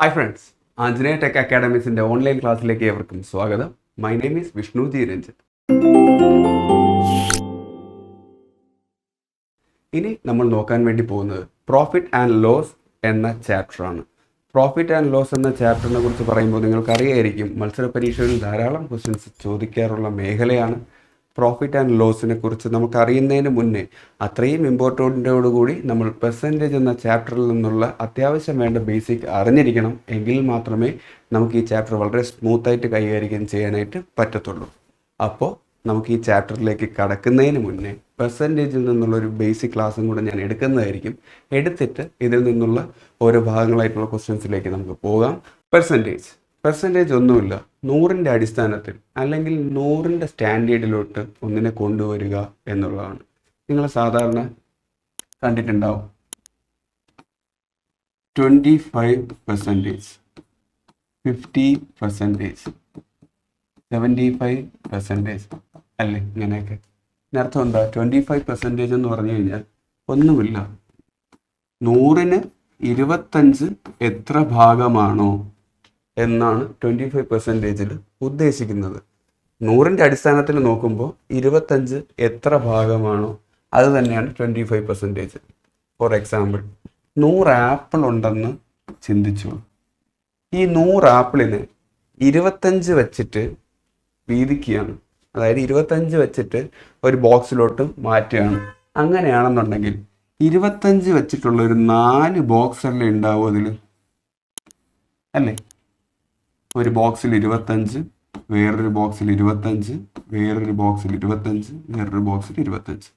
Hi friends Anjaneya tech അക്കാഡമീസിന്റെ online ക്ലാസ്സിലേക്ക് ഏവർക്കും സ്വാഗതം. My name is Vishnu G Ranjith ഇനി നമ്മൾ നോക്കാൻ വേണ്ടി പോകുന്നത് പ്രോഫിറ്റ് ആൻഡ് ലോസ് എന്ന ചാപ്റ്ററാണ് പ്രോഫിറ്റ് ആൻഡ് ലോസ് എന്ന ചാപ്റ്ററിനെ കുറിച്ച് പറയുമ്പോൾ നിങ്ങൾക്കറിയായിരിക്കും മത്സര പരീക്ഷകളിൽ ധാരാളം ക്വസ്റ്റ്യൻസ് ചോദിക്കാറുള്ള മേഖലയാണ്. പ്രോഫിറ്റ് ആൻഡ് ലോസിനെ കുറിച്ച് നമുക്ക് അറിയുന്നതിന് മുന്നേ അത്രയും ഇമ്പോർട്ടന്റോടുകൂടി നമ്മൾ പെർസെന്റേജ് എന്ന ചാപ്റ്ററിൽ നിന്നുള്ള അത്യാവശ്യം വേണ്ട ബേസിക് അറിഞ്ഞിരിക്കണം എങ്കിൽ മാത്രമേ നമുക്ക് ഈ ചാപ്റ്റർ വളരെ സ്മൂത്തായിട്ട് കൈകാര്യം ചെയ്യാനായിട്ട് പറ്റത്തുള്ളൂ. അപ്പോൾ നമുക്ക് ഈ ചാപ്റ്ററിലേക്ക് കടക്കുന്നതിന് മുന്നേ പെർസെന്റേജിൽ നിന്നുള്ള ഒരു ബേസിക് ക്ലാസ്സും കൂടെ ഞാൻ എടുക്കുന്നതായിരിക്കും. എടുത്തിട്ട് ഇതിൽ നിന്നുള്ള ഓരോ ഭാഗങ്ങളായിട്ടുള്ള ക്വസ്റ്റ്യൻസിലേക്ക് നമുക്ക് പോകാം. പെർസെന്റേജ് പെർസെന്റേജ് ഒന്നുമില്ല. നൂറിന്റെ അടിസ്ഥാനത്തിൽ അല്ലെങ്കിൽ നൂറിന്റെ സ്റ്റാൻഡേർഡിലോട്ട് ഒന്നിനെ കൊണ്ടുവരിക എന്നുള്ളതാണ്. നിങ്ങൾ സാധാരണ കണ്ടിട്ടുണ്ടാവും. Twenty five percentage fifty percentage seventy five percentage അല്ലേ ഇങ്ങനെയൊക്കെ. ഇതിനർത്ഥം എന്താ? ട്വന്റി ഫൈവ് പെർസെന്റേജ് എന്ന് പറഞ്ഞു കഴിഞ്ഞാൽ ഒന്നുമില്ല. നൂറിന് ഇരുപത്തഞ്ച് എത്ര ഭാഗമാണോ എന്നാണ് ട്വന്റി ഫൈവ് പെർസെന്റേജിൽ ഉദ്ദേശിക്കുന്നത്. നൂറിന്റെ അടിസ്ഥാനത്തിൽ നോക്കുമ്പോൾ ഇരുപത്തഞ്ച് എത്ര ഭാഗമാണോ അത് തന്നെയാണ് twenty five percentage for example നൂറ് ആപ്പിൾ ഉണ്ടെന്ന് ചിന്തിച്ചു. ഈ നൂറ് ആപ്പിളിന് ഇരുപത്തഞ്ച് വെച്ചിട്ട് വീതിക്കുകയാണ്. അതായത് ഇരുപത്തഞ്ച് വെച്ചിട്ട് ഒരു ബോക്സിലോട്ട് മാറ്റുകയാണ്. അങ്ങനെയാണെന്നുണ്ടെങ്കിൽ ഇരുപത്തഞ്ച് വെച്ചിട്ടുള്ള ഒരു നാല് ബോക്സ് അല്ലേ ഉണ്ടാവും അതിൽ അല്ലേ? ഒരു ബോക്സിൽ ഇരുപത്തഞ്ച് വേറൊരു ബോക്സിൽ ഇരുപത്തഞ്ച് വേറൊരു ബോക്സിൽ ഇരുപത്തഞ്ച് വേറൊരു ബോക്സിൽ ഇരുപത്തഞ്ച്.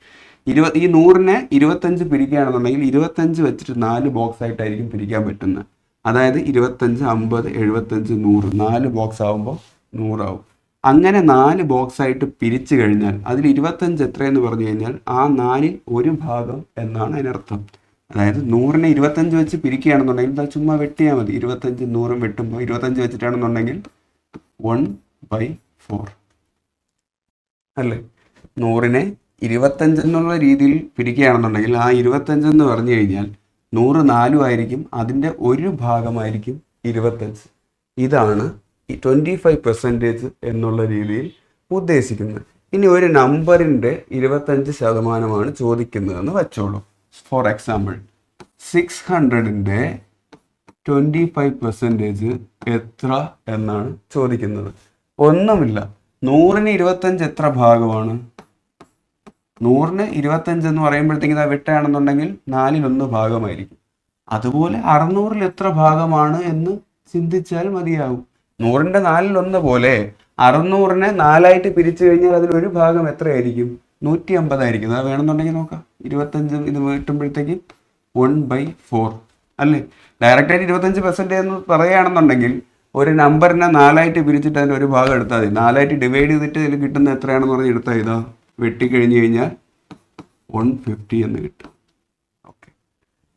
ഇരുപത് ഈ നൂറിനെ ഇരുപത്തഞ്ച് പിരിക്കുകയാണെന്നുണ്ടെങ്കിൽ ഇരുപത്തഞ്ച് വെച്ചിട്ട് നാല് ബോക്സ് ആയിട്ടായിരിക്കും പിരിക്കാൻ പറ്റുന്നത്. അതായത് ഇരുപത്തഞ്ച് അമ്പത് എഴുപത്തഞ്ച് നൂറ്. നാല് ബോക്സ് ആകുമ്പോൾ നൂറാവും. അങ്ങനെ നാല് ബോക്സ് ആയിട്ട് പിരിച്ചു കഴിഞ്ഞാൽ അതിൽ ഇരുപത്തഞ്ച് എത്രയെന്ന് പറഞ്ഞു കഴിഞ്ഞാൽ ആ നാലിൽ ഒരു ഭാഗം എന്നാണ് അതിനർത്ഥം. അതായത് നൂറിനെ ഇരുപത്തഞ്ച് വെച്ച് പിരിക്കുകയാണെന്നുണ്ടെങ്കിൽ അത് ചുമ്മാ വെട്ടിയാൽ മതി. ഇരുപത്തഞ്ച് നൂറും വെട്ടുമ്പോൾ ഇരുപത്തഞ്ച് വെച്ചിട്ടാണെന്നുണ്ടെങ്കിൽ വൺ ബൈ ഫോർ അല്ലേ? നൂറിനെ ഇരുപത്തഞ്ച് എന്നുള്ള രീതിയിൽ പിരിക്കുകയാണെന്നുണ്ടെങ്കിൽ ആ ഇരുപത്തഞ്ച് എന്ന് പറഞ്ഞു കഴിഞ്ഞാൽ നൂറ് നാലും ആയിരിക്കും. അതിന്റെ ഒരു ഭാഗമായിരിക്കും ഇരുപത്തഞ്ച്. ഇതാണ് ട്വന്റി ഫൈവ് പെർസെന്റേജ് എന്നുള്ള രീതിയിൽ ഉദ്ദേശിക്കുന്നത്. ഇനി ഒരു നമ്പറിന്റെ ഇരുപത്തഞ്ച് ശതമാനമാണ് ചോദിക്കുന്നതെന്ന് വെച്ചോളൂ. ഫോർ എക്സാമ്പിൾ സിക്സ് ഹൺഡ്രഡിന്റെ ട്വന്റി ഫൈവ് പെർസെന്റേജ് എത്ര എന്നാണ് ചോദിക്കുന്നത്. ഒന്നുമില്ല. നൂറിന് ഇരുപത്തഞ്ച് എത്ര ഭാഗമാണ്? നൂറിന് ഇരുപത്തഞ്ച് എന്ന് പറയുമ്പോഴത്തേക്ക് ഇതാ വിട്ടയാണെന്നുണ്ടെങ്കിൽ നാലിലൊന്ന് ഭാഗമായിരിക്കും. അതുപോലെ അറുന്നൂറിൽ എത്ര ഭാഗമാണ് എന്ന് ചിന്തിച്ചാൽ മതിയാകും. നൂറിന്റെ നാലിലൊന്ന് പോലെ അറുന്നൂറിനെ നാലായിട്ട് പിരിച്ചു കഴിഞ്ഞാൽ അതിൽ ഒരു ഭാഗം എത്രയായിരിക്കും? നൂറ്റി അമ്പതായിരിക്കും അത് വേണമെന്നുണ്ടെങ്കിൽ നോക്കാം. ഇരുപത്തഞ്ച് ഇത് വീട്ടുമ്പോഴത്തേക്ക് വൺ ബൈ ഫോർ അല്ലേ? ഡയറക്റ്റായിട്ട് ഇരുപത്തഞ്ച് പെർസെന്റേജ് എന്ന് പറയുകയാണെന്നുണ്ടെങ്കിൽ ഒരു നമ്പറിനെ നാലായിട്ട് പിരിച്ചിട്ട് അതിന്റെ ഒരു ഭാഗം എടുത്താൽ മതി. നാലായിട്ട് ഡിവൈഡ് ചെയ്തിട്ട് ഇതിൽ കിട്ടുന്ന എത്രയാണെന്ന് പറഞ്ഞ് എടുത്താൽ ഇതാ. വെട്ടിക്കഴിഞ്ഞ് കഴിഞ്ഞാൽ വൺ ഫിഫ്റ്റി എന്ന് കിട്ടും. ഓക്കെ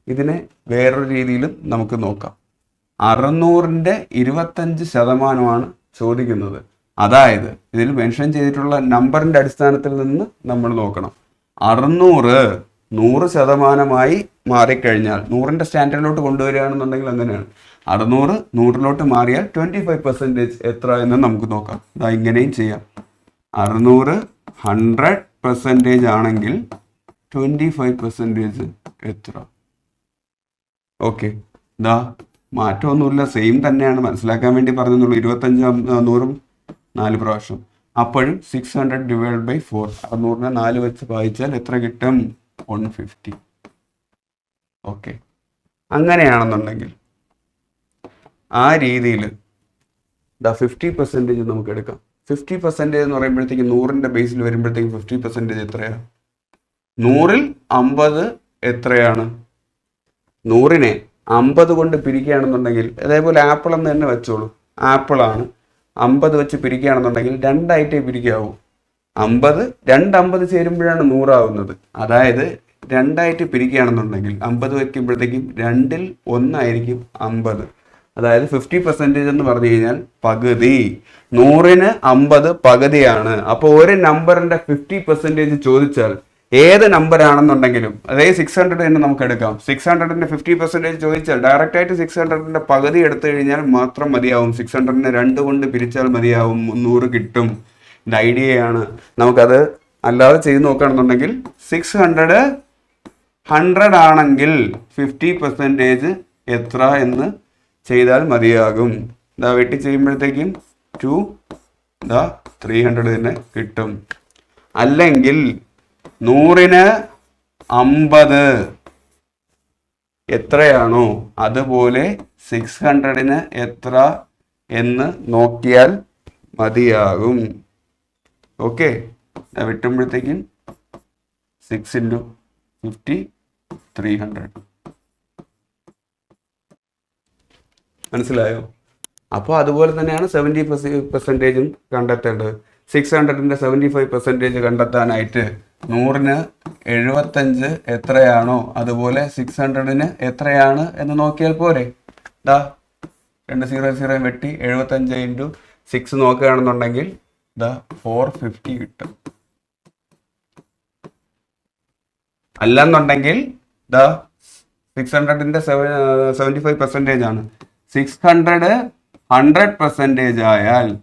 ഇതിനെ വേറൊരു രീതിയിലും നമുക്ക് നോക്കാം. അറുന്നൂറിന്റെ ഇരുപത്തഞ്ച് ശതമാനമാണ് ചോദിക്കുന്നത്. അതായത് ഇതിൽ മെൻഷൻ ചെയ്തിട്ടുള്ള നമ്പറിന്റെ അടിസ്ഥാനത്തിൽ നിന്ന് നമ്മൾ നോക്കണം. അറുന്നൂറ് നൂറ് ശതമാനമായി മാറിക്കഴിഞ്ഞാൽ നൂറിന്റെ സ്റ്റാൻഡേർഡിലോട്ട് കൊണ്ടുവരികയാണെന്നുണ്ടെങ്കിൽ അങ്ങനെയാണ്. അറുന്നൂറ് നൂറിലോട്ട് മാറിയാൽ ട്വന്റി ഫൈവ് പെർസെന്റേജ് എത്ര എന്ന് നമുക്ക് നോക്കാം. ഇതാ ഇങ്ങനെയും ചെയ്യാം. അറുന്നൂറ് ഹൺഡ്രഡ് പെർസെന്റേജ് ആണെങ്കിൽ ട്വന്റി ഫൈവ് പെർസെന്റേജ് എത്ര? ഓക്കെ ഇതാ മാറ്റമൊന്നുമില്ല. സെയിം തന്നെയാണ്. മനസ്സിലാക്കാൻ വേണ്ടി പറഞ്ഞെന്നുള്ളൂ. ഇരുപത്തഞ്ച് നൂറും നാല് പ്രാവശ്യം. അപ്പോഴും six hundred divide by four അറുന്നൂറിനെ നാല് വെച്ച് വായിച്ചാൽ എത്ര കിട്ടും? വൺ ഫിഫ്റ്റി ഓക്കെ അങ്ങനെയാണെന്നുണ്ടെങ്കിൽ ആ രീതിയിൽ ദ ഫിഫ്റ്റി പെർസെന്റേജ് നമുക്ക് എടുക്കാം. ഫിഫ്റ്റി പെർസെന്റേജ് എന്ന് പറയുമ്പോഴത്തേക്ക് നൂറിന്റെ ബേസിൽ വരുമ്പോഴത്തേക്ക് ഫിഫ്റ്റി പെർസെന്റേജ് എത്രയാണ് നൂറിൽ അമ്പത് എത്രയാണ്? നൂറിനെ അമ്പത് കൊണ്ട് പിരിക്കുകയാണെന്നുണ്ടെങ്കിൽ അതേപോലെ ആപ്പിൾ എന്ന് തന്നെ വെച്ചോളൂ. ആപ്പിളാണ്. അമ്പത് വെച്ച് പിരിക്കുകയാണെന്നുണ്ടെങ്കിൽ രണ്ടായിട്ടേ പിരിക്കാവൂ. അമ്പത് രണ്ട് അമ്പത് ചേരുമ്പോഴാണ് നൂറാവുന്നത്. അതായത് രണ്ടായിട്ട് പിരിക്കുകയാണെന്നുണ്ടെങ്കിൽ അമ്പത് വയ്ക്കുമ്പോഴത്തേക്കും രണ്ടിൽ ഒന്നായിരിക്കും അമ്പത്. അതായത് ഫിഫ്റ്റി പെർസെന്റേജ് എന്ന് പറഞ്ഞു കഴിഞ്ഞാൽ പകുതി. നൂറിന് അമ്പത് പകുതിയാണ്. അപ്പോൾ ഒരു നമ്പറിന്റെ ഫിഫ്റ്റി പെർസെന്റേജ് ചോദിച്ചാൽ ഏത് നമ്പർ ആണെന്നുണ്ടെങ്കിലും അതേ സിക്സ് ഹൺഡ്രഡ് തന്നെ നമുക്ക് എടുക്കാം. സിക്സ് ഹൺഡ്രഡിന്റെ ഫിഫ്റ്റി പെർസെന്റേജ് ചോദിച്ചാൽ ഡയറക്റ്റ് ആയിട്ട് സിക്സ് ഹൺഡ്രഡിന്റെ പകുതി എടുത്തു കഴിഞ്ഞാൽ മാത്രം മതിയാവും. സിക്സ് ഹൺഡ്രഡിനെ രണ്ട് കൊണ്ട് പിരിച്ചാൽ മതിയാവും. മുന്നൂറ് കിട്ടും. ഇത് ഐഡിയയാണ് നമുക്കത് അല്ലാതെ ചെയ്ത് നോക്കുകയാണെന്നുണ്ടെങ്കിൽ സിക്സ് ഹൺഡ്രഡ് ഹൺഡ്രഡ് ആണെങ്കിൽ ഫിഫ്റ്റി പെർസെന്റേജ് എത്ര എന്ന് ചെയ്താൽ മതിയാകും. ഇതാ വെട്ടി ചെയ്യുമ്പോഴത്തേക്കും ടു ഇതാ ത്രീ ഹൺഡ്രഡ് തന്നെ കിട്ടും. അല്ലെങ്കിൽ നൂറിന് അമ്പത്. എത്രയാണോ? അതുപോലെ സിക്സ് ഹൺഡ്രഡിന് എത്ര എന്ന് നോക്കിയാൽ മതിയാകും. Okay വെട്ടുമ്പോഴത്തേക്കും six into fifty three hundred മനസ്സിലായോ? അപ്പോൾ അതുപോലെ തന്നെയാണ് സെവന്റി പെർസെന്റേജും കണ്ടെത്തേണ്ടത്. സിക്സ് ഹൺഡ്രഡിന്റെ സെവന്റി ഫൈവ് പെർസെന്റേജ് കണ്ടെത്താനായിട്ട് നൂറിന് എഴുപത്തഞ്ച് എത്രയാണോ? അതുപോലെ സിക്സ് ഹൺഡ്രഡിന് എത്രയാണ് എന്ന് നോക്കിയാൽ പോരെ. ദാ രണ്ട് സീറോ സീറോ വെട്ടി എഴുപത്തഞ്ച് ഇന്റു സിക്സ് നോക്കുകയാണെന്നുണ്ടെങ്കിൽ ദാ ഫോർ ഫിഫ്റ്റി കിട്ടും. അല്ലെന്നുണ്ടെങ്കിൽ ദാ സിക്സ് ഹൺഡ്രഡിന്റെ സെവന്റി ഫൈവ് പെർസെന്റേജ് ആണ്. സിക്സ് ഹൺഡ്രഡ് ഹൺഡ്രഡ് പെർസെന്റേജ് ആയാൽ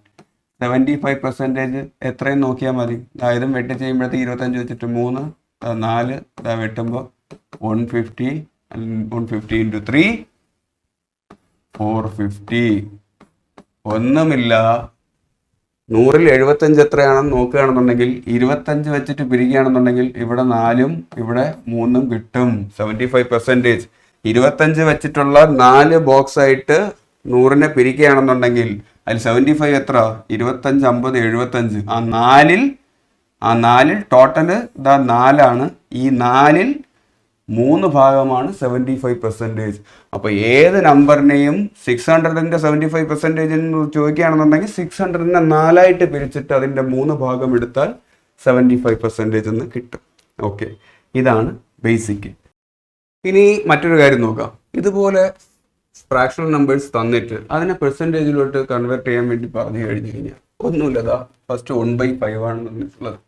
സെവന്റി ഫൈവ് പെർസെന്റേജ് എത്രയും നോക്കിയാൽ മതി. അതായത് വെട്ടി ചെയ്യുമ്പോഴത്തേക്ക് ഇരുപത്തഞ്ച് വെച്ചിട്ട് മൂന്ന് നാല് ഇതാ വെട്ടുമ്പോൾ one fifty one fifty into three four fifty ഒന്നുമില്ല. നൂറിൽ എഴുപത്തഞ്ച് എത്രയാണെന്ന് നോക്കുകയാണെന്നുണ്ടെങ്കിൽ ഇരുപത്തഞ്ച് വെച്ചിട്ട് പിരിക്കുകയാണെന്നുണ്ടെങ്കിൽ ഇവിടെ നാലും ഇവിടെ മൂന്നും കിട്ടും. സെവന്റി ഫൈവ് പെർസെന്റേജ് ഇരുപത്തഞ്ച് വെച്ചിട്ടുള്ള നാല് ബോക്സ് ആയിട്ട് നൂറിനെ പിരിക്കുകയാണെന്നുണ്ടെങ്കിൽ അതിൽ സെവന്റി ഫൈവ് എത്ര? ഇരുപത്തഞ്ച് അമ്പത് എഴുപത്തഞ്ച്. ആ നാലിൽ ആ നാലിൽ ടോട്ടൽ ഇതാ നാലാണ്. ഈ നാലിൽ മൂന്ന് ഭാഗമാണ് സെവന്റി ഫൈവ് പെർസെന്റേജ് അപ്പോൾ ഏത് നമ്പറിനെയും സിക്സ് ഹൺഡ്രഡിന്റെ സെവന്റി ഫൈവ് പെർസെന്റേജ് എന്ന് ചോദിക്കുകയാണെന്നുണ്ടെങ്കിൽ സിക്സ് ഹൺഡ്രഡിനെ നാലായിട്ട് പിരിച്ചിട്ട് അതിന്റെ മൂന്ന് ഭാഗം എടുത്താൽ സെവന്റി ഫൈവ് പെർസെന്റേജ് എന്ന് കിട്ടും. ഓക്കെ ഇതാണ് ബേസിക് ഇനി മറ്റൊരു കാര്യം നോക്കാം. ഇതുപോലെ ഫ്രാക്ഷണൽ നമ്പേഴ്സ് തന്നിട്ട് അതിനെ പെർസെന്റേജിലോട്ട് കൺവേർട്ട് ചെയ്യാൻ വേണ്ടി പറഞ്ഞു കഴിഞ്ഞു കഴിഞ്ഞാൽ ഒന്നുമില്ലതാ. ഫസ്റ്റ് വൺ ബൈ ഫൈവ് ആണ് തന്നിട്ടുള്ളത്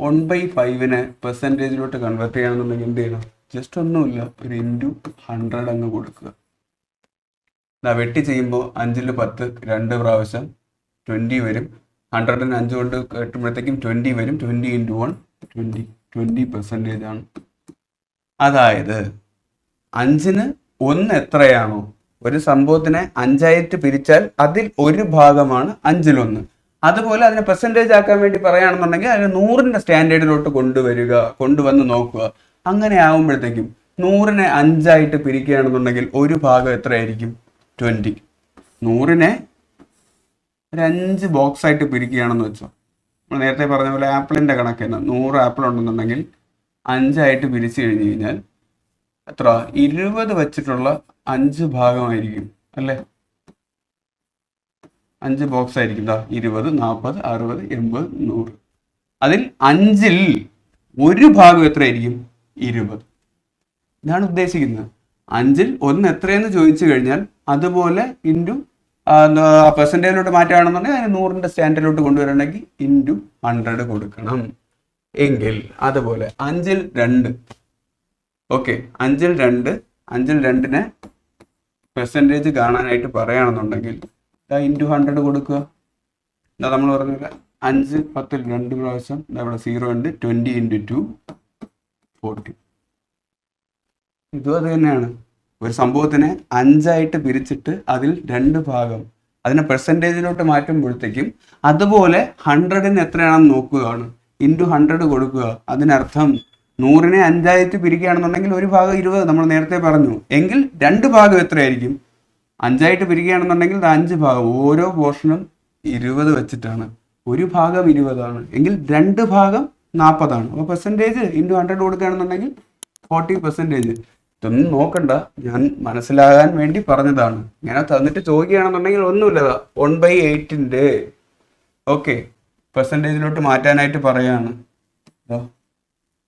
വൺ ബൈ ഫൈവിനെ പെർസെന്റേജിലോട്ട് കൺവേർട്ട് ചെയ്യണമെന്നുണ്ടെങ്കിൽ എന്ത് ചെയ്യണം? ജസ്റ്റ് ഒന്നുമില്ല ഒരു ഇന്റു ഹൺഡ്രഡ് അങ്ങ് കൊടുക്കുക. ഇതാ വെട്ടി ചെയ്യുമ്പോൾ അഞ്ചിൽ പത്ത് രണ്ട് പ്രാവശ്യം ട്വന്റി വരും. ഹൺഡ്രഡിന് അഞ്ച് കൊണ്ട് കെട്ടുമ്പോഴത്തേക്കും ട്വന്റി വരും. Twenty into one twenty twenty percentage ആണ്. അതായത് അഞ്ചിന് ഒന്ന് എത്രയാണോ? ഒരു സംഭവത്തിനെ അഞ്ചായിട്ട് പിരിച്ചാൽ അതിൽ ഒരു ഭാഗമാണ് അഞ്ചിലൊന്ന്. അതുപോലെ അതിനെ പെർസെന്റേജ് ആക്കാൻ വേണ്ടി പറയുകയാണെന്നുണ്ടെങ്കിൽ അതിന് നൂറിന്റെ സ്റ്റാൻഡേർഡിലോട്ട് കൊണ്ടുവരിക കൊണ്ടുവന്ന് നോക്കുക. അങ്ങനെ ആകുമ്പോഴത്തേക്കും നൂറിനെ അഞ്ചായിട്ട് പിരിക്കുകയാണെന്നുണ്ടെങ്കിൽ ഒരു ഭാഗം എത്രയായിരിക്കും? ട്വന്റി നൂറിനെ ഒരു അഞ്ച് ബോക്സ് ആയിട്ട് പിരിക്കുകയാണെന്ന് വെച്ചോ. നമ്മൾ നേരത്തെ പറഞ്ഞ പോലെ ആപ്പിളിന്റെ കണക്കെന്ന് നൂറ് ആപ്പിൾ ഉണ്ടെന്നുണ്ടെങ്കിൽ അഞ്ചായിട്ട് പിരിച്ചു കഴിഞ്ഞ് കഴിഞ്ഞാൽ എത്ര? ഇരുപത് വെച്ചിട്ടുള്ള അഞ്ച് ഭാഗമായിരിക്കും അല്ലേ? അഞ്ച് ബോക്സ് ആയിരിക്കും ദാ ഇരുപത് നാൽപ്പത് അറുപത് എൺപത് നൂറ്. അതിൽ അഞ്ചിൽ ഒരു ഭാഗം എത്ര ആയിരിക്കും ഇരുപത്. ഇതാണ് ഉദ്ദേശിക്കുന്നത്. അഞ്ചിൽ ഒന്ന് എത്രയെന്ന് ചോദിച്ചു കഴിഞ്ഞാൽ അതുപോലെ ഇന്റു പെർസെന്റേജിലോട്ട് മാറ്റുകയാണെന്നുണ്ടെങ്കിൽ അതിന് നൂറിന്റെ സ്റ്റാൻഡേർഡിലോട്ട് കൊണ്ടുവരണമെങ്കിൽ ഇന്റു ഹൺഡ്രഡ് കൊടുക്കണം. എങ്കിൽ അതുപോലെ അഞ്ചിൽ രണ്ട് ഓക്കെ അഞ്ചിൽ രണ്ട് അഞ്ചിൽ രണ്ടിനെ പെർസെന്റേജ് കാണാനായിട്ട് പറയുകയാണെന്നുണ്ടെങ്കിൽ ഇന്റു ഹൺഡ്രഡ് കൊടുക്കുക. എന്താ നമ്മൾ പറഞ്ഞില്ല അഞ്ച് പത്തിൽ രണ്ട് പ്രാവശ്യം എന്താ ഇവിടെ സീറോ ഉണ്ട് ട്വന്റി ഇന്റു ടു ഫോർട്ടി ഇതും അത് തന്നെയാണ്. ഒരു സംഭവത്തിനെ അഞ്ചായിട്ട് പിരിച്ചിട്ട് അതിൽ രണ്ട് ഭാഗം അതിനെ പെർസെന്റേജിലോട്ട് മാറ്റുമ്പോഴത്തേക്കും അതുപോലെ ഹൺഡ്രഡിന് എത്രയാണെന്ന് നോക്കുകയാണ്. ഇന്റു ഹൺഡ്രഡ് കൊടുക്കുക. അതിനർത്ഥം നൂറിനെ അഞ്ചായിട്ട് പിരിക്കുകയാണെന്നുണ്ടെങ്കിൽ ഒരു ഭാഗം ഇരുപത് നമ്മൾ നേരത്തെ പറഞ്ഞു. എങ്കിൽ രണ്ട് ഭാഗം എത്രയായിരിക്കും? അഞ്ചായിട്ട് പിരിക്കുകയാണെന്നുണ്ടെങ്കിൽ അഞ്ച് ഭാഗം. ഓരോ പോർഷനും ഇരുപത് വെച്ചിട്ടാണ്. ഒരു ഭാഗം ഇരുപതാണ്. എങ്കിൽ രണ്ട് ഭാഗം നാൽപ്പതാണ് അപ്പോൾ പെർസെന്റേജ് ഇന്റു ഹൺഡ്രഡ് കൊടുക്കുകയാണെന്നുണ്ടെങ്കിൽ ഫോർട്ടി പെർസെന്റേജ് ഇതൊന്നും നോക്കണ്ട. ഞാൻ മനസ്സിലാകാൻ വേണ്ടി പറഞ്ഞതാണ്. ഇങ്ങനെ തന്നിട്ട് ചോദിക്കുകയാണെന്നുണ്ടെങ്കിൽ ഒന്നുമില്ല. വൺ ബൈ എയ്റ്റിന്റെ ഓക്കെ പെർസെന്റേജിലോട്ട് മാറ്റാനായിട്ട് പറയാണ്.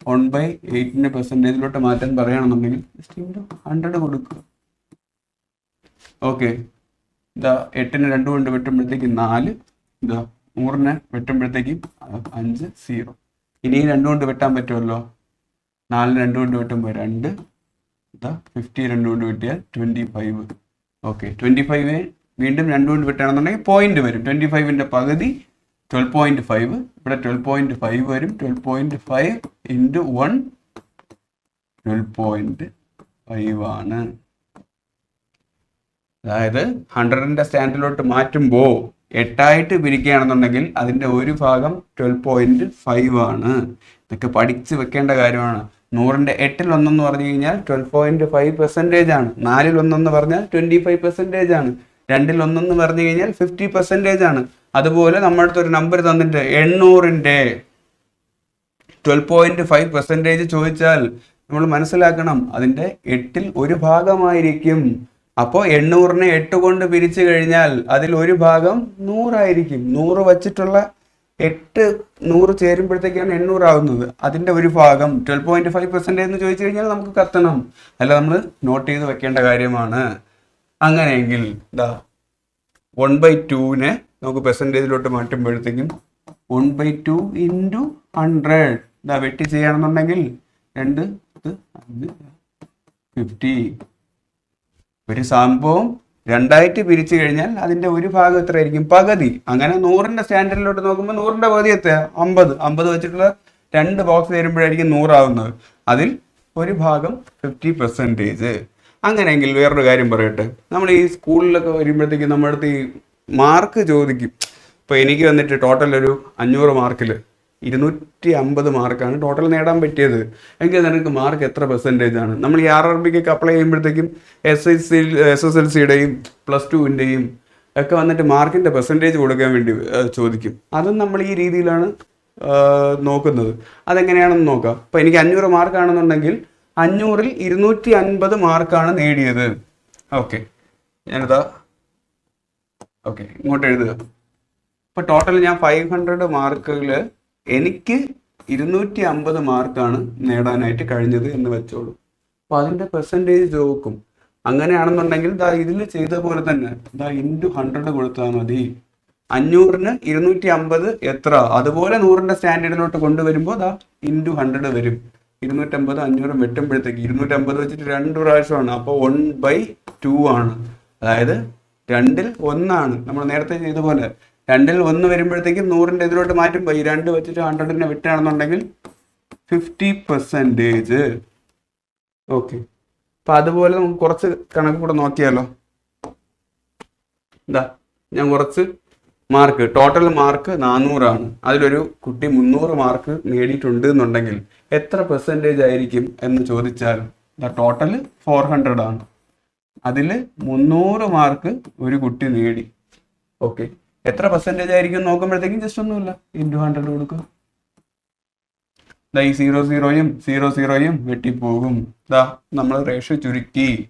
വൺ ബൈ എയ്റ്റിന്റെ പെർസെന്റേജിലോട്ട് മാറ്റാൻ പറയുകയാണെന്നുണ്ടെങ്കിൽ ജസ്റ്റ് ഇവിടെ ഹൺഡ്രഡ് കൊടുക്കുക ഓക്കെ ഇതാ എട്ടിന് രണ്ട് കൊണ്ട് വെട്ടുമ്പോഴത്തേക്ക് നാല്. ഇതാ നൂറിന് വെട്ടുമ്പോഴത്തേക്കും അഞ്ച് സീറോ ഇനി രണ്ട് കൊണ്ട് വെട്ടാൻ പറ്റുമല്ലോ? നാലിന് രണ്ട് കൊണ്ട് വെട്ടുമ്പോൾ രണ്ട്. ഇതാ ഫിഫ്റ്റി രണ്ട് കൊണ്ട് വെട്ടിയാൽ twenty five okay twenty five വീണ്ടും രണ്ട് കൊണ്ട് വെട്ടുകയാണെന്നുണ്ടെങ്കിൽ പോയിന്റ് വരും. ട്വന്റി ഫൈവിന്റെ പകുതി ട്വൽവ് പോയിന്റ് ഫൈവ് ഇവിടെ ട്വൽവ് പോയിന്റ് ഫൈവ് വരും. Twelve point five into one twelve point five ആണ്. അതായത് ഹൺഡ്രഡിന്റെ സ്റ്റാൻഡിലോട്ട് മാറ്റുമ്പോൾ എട്ടായിട്ട് പിരിക്കുകയാണെന്നുണ്ടെങ്കിൽ അതിന്റെ ഒരു ഭാഗം ട്വൽവ് പോയിന്റ് ഫൈവ് ആണ്. ഇതൊക്കെ പഠിച്ച് വെക്കേണ്ട കാര്യമാണ്. നൂറിന്റെ എട്ടിൽ ഒന്നെന്ന് പറഞ്ഞു കഴിഞ്ഞാൽ ട്വൽവ് പോയിന്റ് ഫൈവ് പെർസെന്റേജ് ആണ്. നാലിൽ ഒന്നെന്ന് പറഞ്ഞാൽ ട്വന്റി ഫൈവ് പെർസെന്റേജ് ആണ്. രണ്ടിൽ ഒന്നെന്ന് പറഞ്ഞു കഴിഞ്ഞാൽ ഫിഫ്റ്റി പെർസെന്റേജ് ആണ്. അതുപോലെ നമ്മുടെ അടുത്ത് ഒരു നമ്പർ തന്നിട്ട് എണ്ണൂറിന്റെ. ട്വൽവ് പോയിന്റ് ഫൈവ് പെർസെന്റേജ് ചോദിച്ചാൽ നമ്മൾ മനസ്സിലാക്കണം അതിന്റെ എട്ടിൽ ഒരു ഭാഗമായിരിക്കും. അപ്പോൾ എണ്ണൂറിനെ എട്ട് കൊണ്ട് പിരിച്ചു കഴിഞ്ഞാൽ അതിൽ ഒരു ഭാഗം നൂറായിരിക്കും. നൂറ് വച്ചിട്ടുള്ള എട്ട് നൂറ് ചേരുമ്പോഴത്തേക്കാണ് എണ്ണൂറാവുന്നത്. അതിന്റെ ഒരു ഭാഗം ട്വൽവ് പോയിന്റ് ഫൈവ് പെർസെന്റേജ് എന്ന് ചോദിച്ചു കഴിഞ്ഞാൽ നമുക്ക് കത്തണം. അല്ല നമ്മൾ നോട്ട് ചെയ്ത് വെക്കേണ്ട കാര്യമാണ്. അങ്ങനെയെങ്കിൽ ഇതാ വൺ ബൈ ടുവിനെ നമുക്ക് പെർസെന്റേജിലോട്ട് മാറ്റുമ്പോഴത്തേക്കും one by two into hundred ഇതാ വെട്ടി ചെയ്യണമെന്നുണ്ടെങ്കിൽ രണ്ട് പത്ത് അഞ്ച് ഫിഫ്റ്റി ഒരു സംഭവം രണ്ടായിട്ട് പിരിച്ചു കഴിഞ്ഞാൽ അതിന്റെ ഒരു ഭാഗം എത്രയായിരിക്കും? പകുതി. അങ്ങനെ നൂറിന്റെ സ്റ്റാൻഡേർഡിലോട്ട് നോക്കുമ്പോൾ നൂറിന്റെ പകുതി എത്ര അമ്പത്. അമ്പത് വെച്ചിട്ടുള്ള രണ്ട് ബോക്സ് തരുമ്പോഴായിരിക്കും നൂറാവുന്നത്. അതിൽ ഒരു ഭാഗം ഫിഫ്റ്റി പെർസെന്റേജ് അങ്ങനെയെങ്കിൽ വേറൊരു കാര്യം പറയട്ടെ. നമ്മൾ ഈ സ്കൂളിലൊക്കെ വരുമ്പോഴത്തേക്കും നമ്മുടെ അടുത്ത് ഈ മാർക്ക് ചോദിക്കും. ഇപ്പോൾ എനിക്ക് വന്നിട്ട് ടോട്ടൽ ഒരു അഞ്ഞൂറ് മാർക്കിൽ ഇരുന്നൂറ്റി അമ്പത് മാർക്കാണ് ടോട്ടൽ നേടാൻ പറ്റിയത്. എങ്കിൽ നിനക്ക് മാർക്ക് എത്ര പെർസെന്റേജ് ആണ്? നമ്മൾ ഈ ആർ ആർ ബിക്കൊക്കെ അപ്ലൈ ചെയ്യുമ്പോഴത്തേക്കും S S C S S L സിയുടെയും plus ടുവിന്റെയും ഒക്കെ വന്നിട്ട് മാർക്കിന്റെ പെർസെന്റേജ് കൊടുക്കാൻ വേണ്ടി ചോദിക്കും. അതും നമ്മൾ ഈ രീതിയിലാണ് നോക്കുന്നത്. അതെങ്ങനെയാണെന്ന് നോക്കാം. അപ്പോൾ എനിക്ക് അഞ്ഞൂറ് മാർക്കാണെന്നുണ്ടെങ്കിൽ അഞ്ഞൂറിൽ ഇരുന്നൂറ്റി അൻപത് മാർക്കാണ് നേടിയത്. ഓക്കെ. ഞാനിതാ ഓക്കെ ഇങ്ങോട്ട് എഴുതുക. ഇപ്പൊ ടോട്ടൽ ഞാൻ ഫൈവ് ഹൺഡ്രഡ് മാർക്കുകൾ എനിക്ക് ഇരുന്നൂറ്റി അമ്പത് മാർക്കാണ് നേടാനായിട്ട് കഴിഞ്ഞത് എന്ന് വെച്ചോളൂ. അപ്പൊ അതിന്റെ പെർസെന്റേജ് ചോദിക്കും. അങ്ങനെയാണെന്നുണ്ടെങ്കിൽ ദാ ഇതിൽ ചെയ്ത പോലെ തന്നെ ദാ ഇന്റു ഹൺഡ്രഡ് കൊടുത്താൽ മതി. അഞ്ഞൂറിന് ഇരുന്നൂറ്റി അമ്പത് എത്ര? അതുപോലെ നൂറിന്റെ സ്റ്റാൻഡേർഡിലോട്ട് കൊണ്ടുവരുമ്പോൾ ദാ ഇന്റു ഹൺഡ്രഡ് വരും. ഇരുന്നൂറ്റമ്പത് അഞ്ഞൂറ് വെട്ടുമ്പോഴത്തേക്ക് ഇരുന്നൂറ്റമ്പത് വെച്ചിട്ട് രണ്ട് പ്രാവശ്യമാണ്. അപ്പോൾ വൺ ബൈ ടു ആണ്. അതായത് രണ്ടിൽ ഒന്നാണ്. നമ്മൾ നേരത്തെ ചെയ്ത പോലെ. രണ്ടിൽ ഒന്ന് വരുമ്പോഴത്തേക്കും നൂറിന്റെ ഇതിലോട്ട് മാറ്റുമ്പോൾ ഈ രണ്ട് വെച്ചിട്ട് ഹൺഡ്രഡിനെ വിട്ടാണെന്നുണ്ടെങ്കിൽ ഫിഫ്റ്റി പെർസെന്റേജ് ഓക്കെ അപ്പം അതുപോലെ നമുക്ക് കുറച്ച് കണക്ക് കൂടെ നോക്കിയാലോ? എന്താ ഞാൻ കുറച്ച് മാർക്ക് ടോട്ടൽ മാർക്ക് നാനൂറാണ് അതിലൊരു കുട്ടി മുന്നൂറ് മാർക്ക് നേടിയിട്ടുണ്ട് എന്നുണ്ടെങ്കിൽ എത്ര പെർസെന്റേജ് ആയിരിക്കും എന്ന് ചോദിച്ചാൽ ടോട്ടൽ ഫോർ ഹൺഡ്രഡ് ആണ്. അതിൽ മുന്നൂറ് മാർക്ക് ഒരു കുട്ടി നേടി. ഓക്കെ. എത്ര പെർസെന്റേജ് ആയിരിക്കും നോക്കുമ്പോഴത്തേക്കും ജസ്റ്റ് ഒന്നുമില്ല. ഇന്റു ഹൺഡ്രഡ് കൊടുക്കുക. ദാ ഈ സീറോ സീറോയും സീറോ സീറോയും വെട്ടിപ്പോകും. ദാ നമ്മൾ റേഷ്യോ ചുരുക്കി.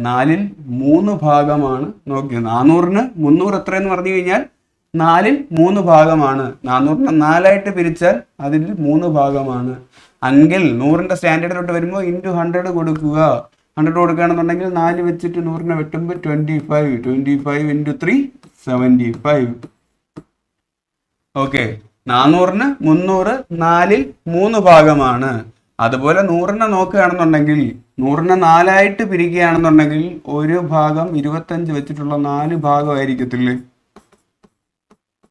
നാലിൽ മൂന്ന് ഭാഗമാണ്. നോക്കിയത് നാനൂറിന് മുന്നൂറ് എത്രയെന്ന് പറഞ്ഞു കഴിഞ്ഞാൽ നാലിൽ മൂന്ന് ഭാഗമാണ്. നാനൂറിന് നാലായിട്ട് പിരിച്ചാൽ അതിൽ മൂന്ന് ഭാഗമാണ്. അങ്കിൽ നൂറിന്റെ സ്റ്റാൻഡേർഡിലോട്ട് വരുമ്പോൾ ഇന്റു ഹൺഡ്രഡ് കൊടുക്കുക. ഹൺഡ്രഡ് കൊടുക്കുകയാണെന്നുണ്ടെങ്കിൽ നാല് വെച്ചിട്ട് നൂറിനെ വെട്ടുമ്പോൾ twenty five twenty five into three seventy five okay നാനൂറിന് മുന്നൂറ് നാലിൽ മൂന്ന് ഭാഗമാണ്. അതുപോലെ നൂറിനെ നോക്കുകയാണെന്നുണ്ടെങ്കിൽ നൂറിനെ നാലായിട്ട് പിരിക്കുകയാണെന്നുണ്ടെങ്കിൽ ഒരു ഭാഗം ഇരുപത്തഞ്ച് വെച്ചിട്ടുള്ള നാല് ഭാഗമായിരിക്കത്തില്ലേ?